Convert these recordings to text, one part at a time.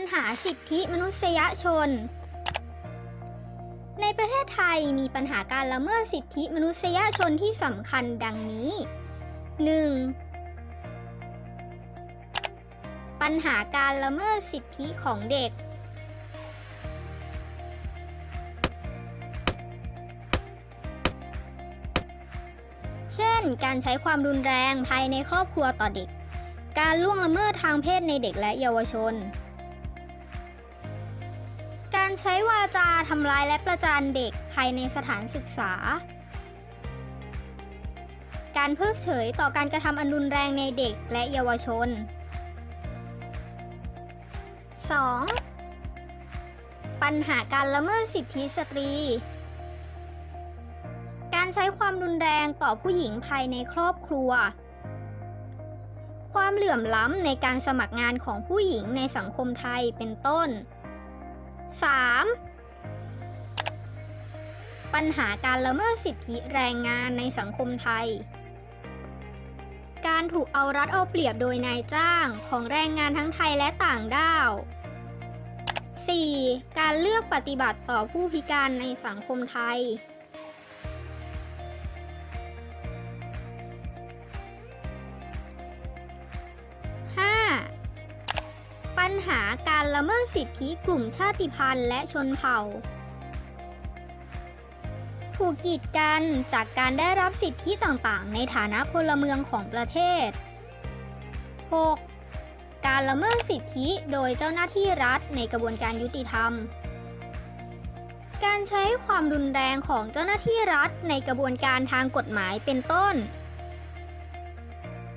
ญหาสิทธิมนุษยชน ในประเทศไทยมีปัญหาการละเมิดสิทธิมนุษยชนที่สำคัญดังนี้ 1. ปัญหาการละเมิดสิทธิของเด็ก เช่น การใช้ความรุนแรงภายในครอบครัวต่อเด็กการล่วงละเมิดทางเพศในเด็กและเยาวชน การใช้วาจาทำร้ายและประจานเด็กภายในสถานศึกษา การเพิกเฉยต่อการกระทำอันรุนแรงในเด็กและเยาวชน 2. ปัญหาการละเมิดสิทธิสตรี การใช้ความรุนแรงต่อผู้หญิงภายในครอบครัว ความเหลื่อมล้ำในการสมัครงานของผู้หญิงในสังคมไทยเป็นต้น 3. ปัญหาการละเมิดสิทธิแรงงานในสังคมไทย การถูกเอารัดเอาเปรียบโดยนายจ้างของแรงงานทั้งไทยและต่างด้าว 4. การเลือกปฏิบัติต่อผู้พิการในสังคมไทย ญหาการละเมิดสิทธิกลุ่มชาติพันธุ์และชนเผ่า ถูกกีดกันจากการได้รับสิทธิต่างๆ ในฐานะพลเมืองของประเทศ 6. การละเมิดสิทธิโดยเจ้าหน้าที่รัฐในกระบวนการยุติธรรม การใช้ความรุนแรงของเจ้าหน้าที่รัฐในกระบวนการทางกฎหมายเป็นต้น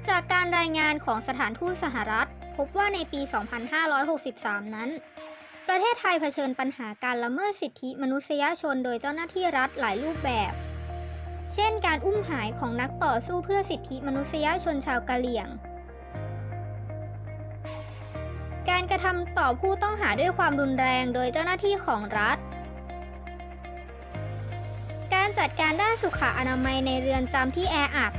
จากการรายงานของสถานทูตสหรัฐ พบว่าในปี 2563 นั้น ประเทศไทยเผชิญปัญหาการละเมิดสิทธิมนุษยชนโดยเจ้าหน้าที่รัฐหลายรูปแบบ เช่น การอุ้มหายของนักต่อสู้เพื่อสิทธิมนุษยชนชาวกะเหรี่ยง การกระทำต่อผู้ต้องหาด้วยความรุนแรงโดยเจ้าหน้าที่ของรัฐ การจัดการด้านสุขอนามัยในเรือนจำที่แออัด